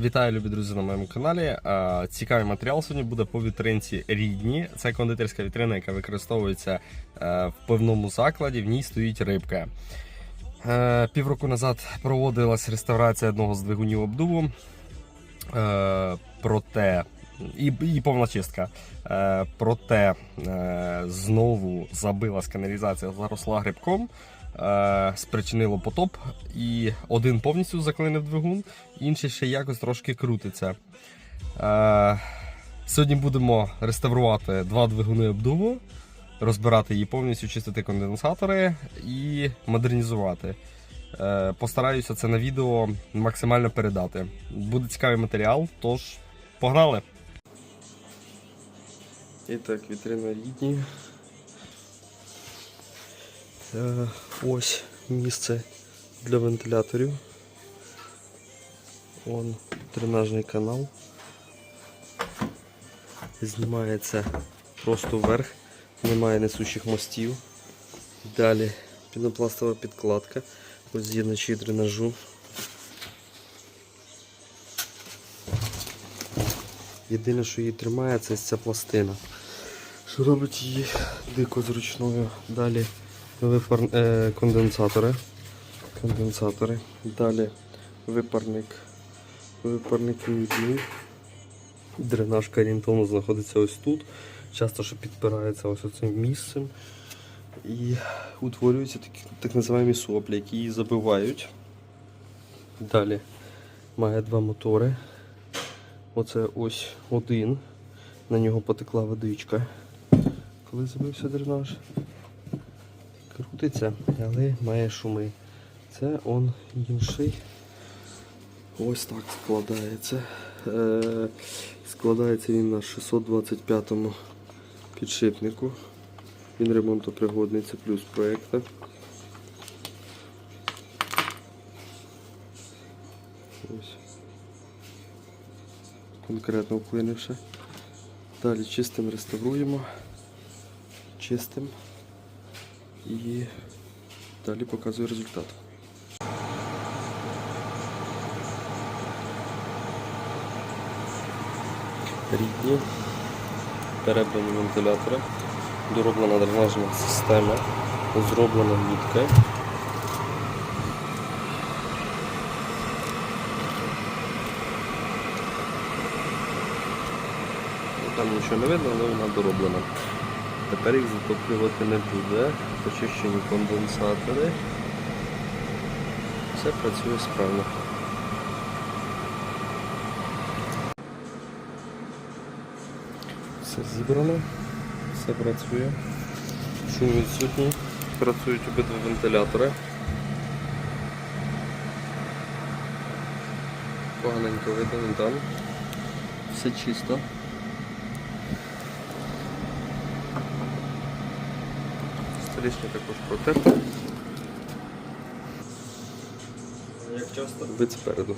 Вітаю, любі друзі, на моєму каналі. Цікавий матеріал сьогодні буде по вітринці рідні. Це кондитерська вітрина, яка використовується е, в пивному закладі. В ній стоїть рибка. Е, Півроку назад проводилась реставрація одного з двигунів обдуву. Е, Проте і, і повна чистка. Проте знову забилась каналізація, заросла грибком. Е, Спричинило потоп, і один повністю заклинив двигун, інший ще якось трошки крутиться. Е, Сьогодні будемо реставрувати два двигуни обдуву, розбирати її повністю, чистити конденсатори і модернізувати. Е, Постараюся це на відео максимально передати. Буде цікавий матеріал, тож погнали! І так, вітрина рідні. Е, Ось місце для вентиляторів. Вон дренажний канал. Знімається просто вверх, немає несучих мостів. Далі пінопластова підкладка, ось з'єдначі дренажу. Єдине, що її тримає, це ця пластина. Що робить її дико зручною. Далі випар... е, конденсатори. Конденсатори. Далі випарник. Випарник вивідний. Дренаж карінтону знаходиться ось тут. Часто що підпирається ось цим місцем. І утворюються такі так називаємо соплі, які її забивають. Далі має два мотори. Оце ось один. На нього потекла водичка. Коли забився дренаж. Крутиться, але має шуми. Це он інший. Ось так складається. Е, складається він на 625 підшипнику. Він ремонтопригодний, це плюс проєкта. Конкретно вплинувши. Далі чистим реставруємо, чистим і далі показую результат. Рідні, перебрані вентилятори, дороблена дренажна система, зроблена мітка. Там нічого не видно, але вона дороблена. Тепер їх затоплювати не буде. Почищені конденсатори. Все працює справно. Все зібрано, все працює. Шум відсутній. Працюють обидва вентилятори. Поганенько видно, там. Все чисто. Столішня також протерта. Як часто? Вид спереду.